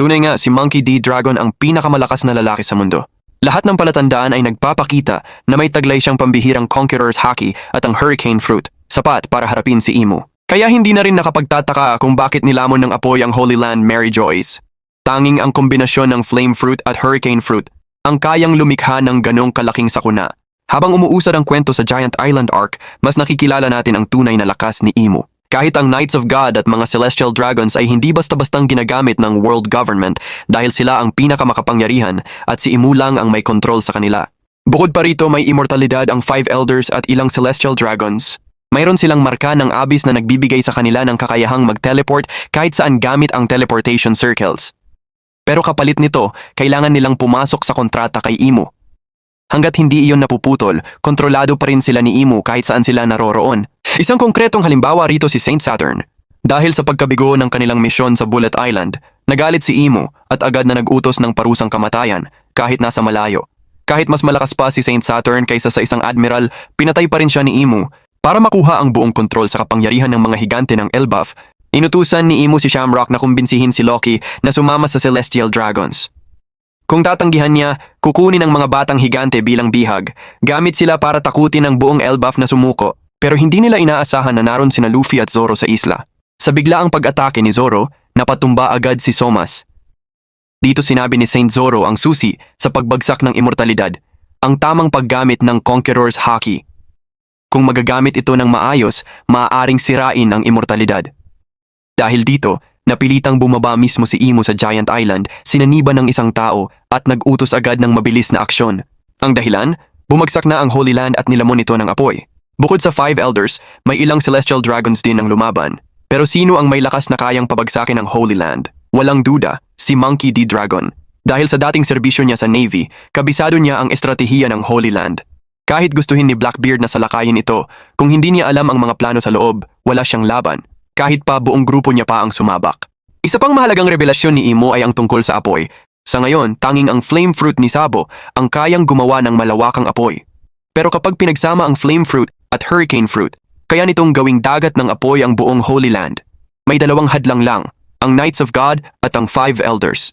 Tunay nga si Monkey D. Dragon ang pinakamalakas na lalaki sa mundo. Lahat ng palatandaan ay nagpapakita na may taglay siyang pambihirang Conqueror's Haki at ang Hurricane Fruit, sapat para harapin si Imo. Kaya hindi na rin nakapagtataka kung bakit nilamon ng apoy ang Holy Land Mary Joyce. Tanging ang kombinasyon ng Flame Fruit at Hurricane Fruit ang kayang lumikha ng ganong kalaking sakuna. Habang umuusad ang kwento sa Giant Island Arc, mas nakikilala natin ang tunay na lakas ni Imo. Kahit ang Knights of God at mga Celestial Dragons ay hindi basta-bastang ginagamit ng world government dahil sila ang pinakamakapangyarihan at si Imu lang ang may control sa kanila. Bukod pa rito may immortalidad ang Five Elders at ilang Celestial Dragons. Mayroon silang marka ng Abyss na nagbibigay sa kanila ng kakayahang mag-teleport kahit saan gamit ang teleportation circles. Pero kapalit nito, kailangan nilang pumasok sa kontrata kay Imo. Hanggat hindi iyon napuputol, kontrolado pa rin sila ni Imo kahit saan sila naroroon. Isang konkretong halimbawa rito si Saint Saturn. Dahil sa pagkabigo ng kanilang misyon sa Bullet Island, nagalit si Imo at agad na nagutos ng parusang kamatayan kahit nasa malayo. Kahit mas malakas pa si Saint Saturn kaysa sa isang admiral, pinatay pa rin siya ni Imo. Para makuha ang buong kontrol sa kapangyarihan ng mga higante ng Elbaf, inutusan ni Imo si Shamrock na kumbinsihin si Loki na sumama sa Celestial Dragons. Kung tatanggihan niya, kukunin ang mga batang higante bilang bihag. Gamit sila para takutin ang buong Elbaf na sumuko. Pero hindi nila inaasahan na naroon sina Luffy at Zoro sa isla. Sa biglaang pag-atake ni Zoro, napatumba agad si Somas. Dito sinabi ni Saint Zoro ang susi sa pagbagsak ng immortalidad, ang tamang paggamit ng Conqueror's Haki. Kung magagamit ito ng maayos, maaaring sirain ang immortalidad. Dahil dito, napilitang bumaba mismo si Imo sa Giant Island, sinaniba ng isang tao at nag-utos agad ng mabilis na aksyon. Ang dahilan, bumagsak na ang Holy Land at nilamon ito ng apoy. Bukod sa Five Elders, may ilang Celestial Dragons din ang lumaban. Pero sino ang may lakas na kayang pabagsakin ang Holy Land? Walang duda, si Monkey D. Dragon. Dahil sa dating serbisyo niya sa Navy, kabisado niya ang estratehiya ng Holy Land. Kahit gustuhin ni Blackbeard na salakayin ito, kung hindi niya alam ang mga plano sa loob, wala siyang laban. Kahit pa buong grupo niya pa ang sumabak. Isa pang mahalagang revelasyon ni Imo ay ang tungkol sa apoy. Sa ngayon, tanging ang flame fruit ni Sabo ang kayang gumawa ng malawakang apoy. Pero kapag pinagsama ang flame fruit at hurricane fruit, kaya nitong gawing dagat ng apoy ang buong Holy Land. May dalawang hadlang lang, ang Knights of God at ang Five Elders.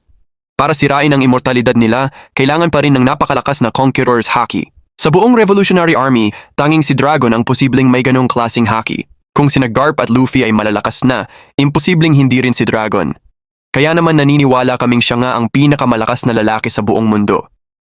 Para sirain ang immortalidad nila, kailangan pa rin ng napakalakas na Conqueror's Haki. Sa buong Revolutionary Army, tanging si Dragon ang posibleng may ganong klasing haki. Kung sina Garp at Luffy ay malalakas na, imposibleng hindi rin si Dragon. Kaya naman naniniwala kaming siya nga ang pinakamalakas na lalaki sa buong mundo.